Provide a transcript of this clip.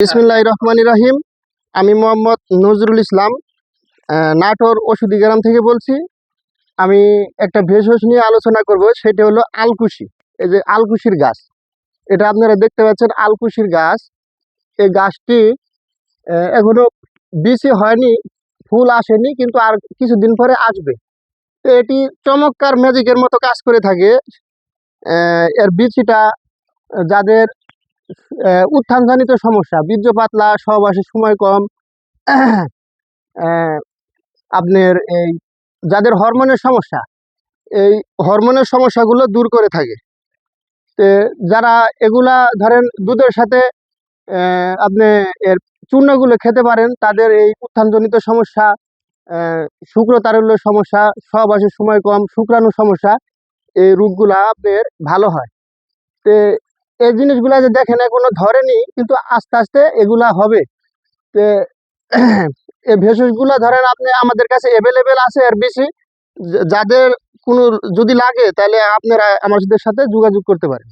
বিসমুল্লাহ রহমান রহিম। আমি মোহাম্মদ নজরুল ইসলাম নাটোর ওষুধি গ্রাম থেকে বলছি। আমি একটা ভেষজ নিয়ে আলোচনা করব সেটা হলো আলকুশি। এই যে আলকুশির গাছ এটা আপনারা দেখতে পাচ্ছেন আলকুশির গাছ। এই গাছটি আহ, এখনও বিচি হয়নি ফুল আসেনি কিন্তু আর কিছুদিন পরে আসবে। তো এটি চমৎকার ম্যাজিকের মতো কাজ করে থাকে। এর বিচিটা যাদের উত্থানজনিত সমস্যা, বীর্য পাতলা সহবাসের সময় কম। আপনার এই যাদের হরমোনের সমস্যা, এই হরমোনের সমস্যাগুলো দূর করে থাকে। যারা এগুলা ধরেন দুধের সাথে আপনি এর চূর্ণগুলো খেতে পারেন, তাদের এই উত্থানজনিত সমস্যা শুক্রতারল্য সমস্যা সহবাসের সময় কম, শুক্রাণু সমস্যা, এই রোগগুলা আপনার ভালো হয়। তো এই জিনিসগুলা যে দেখেন এখনও ধরেনি, কিন্তু আস্তে আস্তে এগুলা হবে। তো এই ভেষজগুলা ধরেন আপনি আমাদের কাছে অ্যাভেলেবেল আছে আর বেশি। যাদের কোনো যদি লাগে, তাহলে আপনারা আমাদের সাথে যোগাযোগ করতে পারেন।